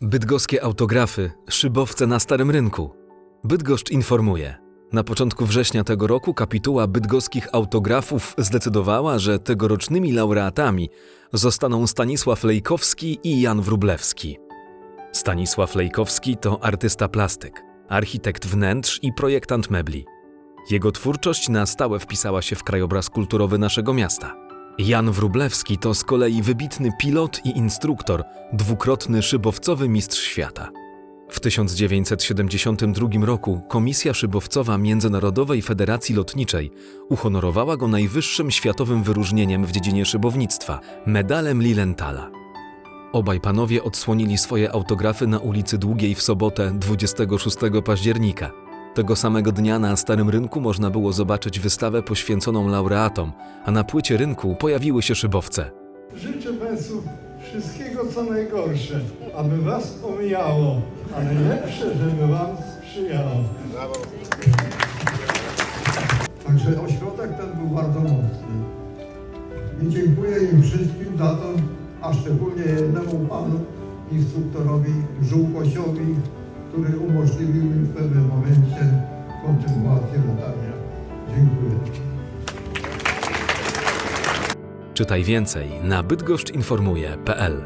Bydgoskie autografy, szybowce na Starym Rynku. Bydgoszcz informuje. Na początku września tego roku kapituła bydgoskich autografów zdecydowała, że tegorocznymi laureatami zostaną Stanisław Lejkowski i Jan Wrublewski. Stanisław Lejkowski to artysta plastyk, architekt wnętrz i projektant mebli. Jego twórczość na stałe wpisała się w krajobraz kulturowy naszego miasta. Jan Wrublewski to z kolei wybitny pilot i instruktor, dwukrotny szybowcowy mistrz świata. W 1972 roku Komisja Szybowcowa Międzynarodowej Federacji Lotniczej uhonorowała go najwyższym światowym wyróżnieniem w dziedzinie szybownictwa medalem Lilienthala. Obaj panowie odsłonili swoje autografy na ulicy Długiej w sobotę 26 października. Tego samego dnia na Starym Rynku można było zobaczyć wystawę poświęconą laureatom, a na płycie rynku pojawiły się szybowce. Życzę Państwu wszystkiego co najgorsze, aby Was omijało, a najlepsze, żeby Wam sprzyjało. Także ośrodek ten był bardzo mocny. I dziękuję im wszystkim za to, a szczególnie jednemu panu instruktorowi Żółkosiowi, który umożliwił mi w pewnym momencie kontynuację latania. Dziękuję. Czytaj więcej na bydgoszczynformuje.pl